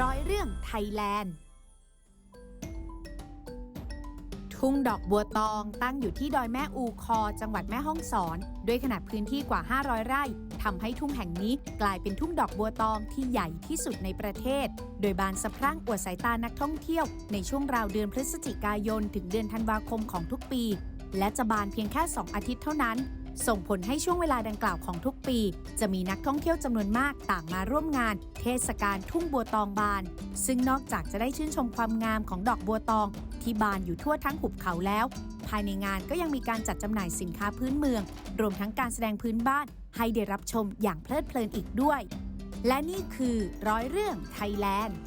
ร้อยแลนด์ ทุ่งดอกบัวตองตั้งอยู่ที่ดอยแม่อูคอ จังหวัดแม่ฮ่องสอน ด้วยขนาดพื้นที่กว่า 500 ไร่ทำให้ทุ่งแห่งนี้กลายเป็นทุ่งดอกบัวตองที่ใหญ่ที่สุดในประเทศ โดยบานสะพรั่งอวดสายตานักท่องเที่ยว ในช่วงราวเดือนพฤศจิกายน ถึงเดือนธันวาคมของทุกปี และจะบานเพียงแค่ 2 อาทิตย์เท่านั้น ส่งผลให้ช่วงเวลาดังกล่าวของทุกปี จะมีนักท่องเที่ยวจำนวนมากต่างมาร่วมงาน เทศกาลทุ่งบัวตองบาน ซึ่งนอกจากจะได้ชื่นชมความงามของดอกบัวตอง ที่บานอยู่ทั่วทั้งหุบเขาแล้ว ภายในงานก็ยังมีการจัดจำหน่ายสินค้าพื้นเมือง รวมทั้งการแสดงพื้นบ้าน ให้ได้รับชมอย่างเพลิดเพลินอีกด้วย และนี่คือร้อยเรื่องไทยแลนด์